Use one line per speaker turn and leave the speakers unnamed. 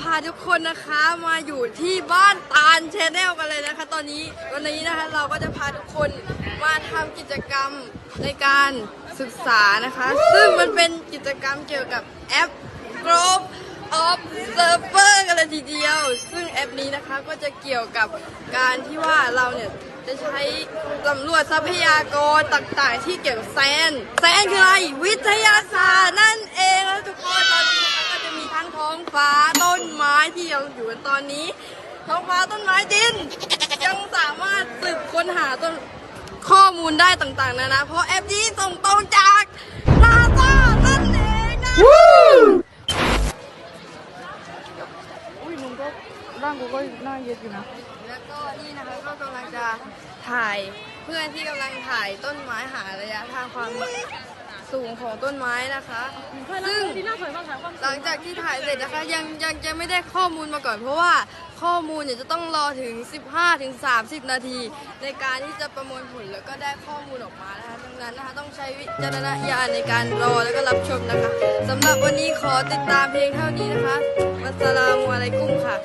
พาทุกคนนะคะมาอยู่ที่บ้านตาลชนแนลกันเลยนะคะ ตอนนี้วันนี้นะคะเราก็จะพาทุกคนมาทำกิจกรรมในการศึกษานะคะ ซึ่งมันเป็นกิจกรรมเกี่ยวกับแอป Group Observer กันเลยทีเดียว ซึ่งแอปนี้นะคะก็จะเกี่ยวกับการที่ว่าเราเนี่ยจะใช้สำรวจทรัพยากรต่างๆ ที่เกี่ยวกับแซนแซนคืออะไรวิทยาศาสตร์นั่นเอง อยู่กันตอนนี้ท้องฟ้าต้นไม้ดิน ยังสามารถสืบค้นหาต้นข้อมูลได้ต่างๆนานาเพราะแอปนี้ส่งตรงจากนาซานั่นเองนะ
อุ้ยมึงก็ร่างกูก็หน้าเย็ดอยู่นะ
แล้วก็นี่นะคะก็กำลังจะถ่ายเพื่อนที่กำลังถ่ายต้นไม้หาระยะทางความ สูงของต้นไม้นะคะ ซึ่ง
ที่น่าสวยมากค่ะความ
หลังจากที่ถ่ายเสร็จนะคะยังยังจะไม่ได้ข้อมูลมาก่อน เพราะว่าข้อมูลเนี่ยจะต้องรอถึง 15ถึง30 นาที ในการที่จะประมวลผลแล้วก็ได้ข้อมูลออกมานะคะดังนั้นนะคะต้องใช้วิจารณญาณในการรอแล้วก็รับชมนะคะสำหรับวันนี้ขอติดตามเพียงเท่านี้นะคะวัสสลามุอะลัยกุมค่ะ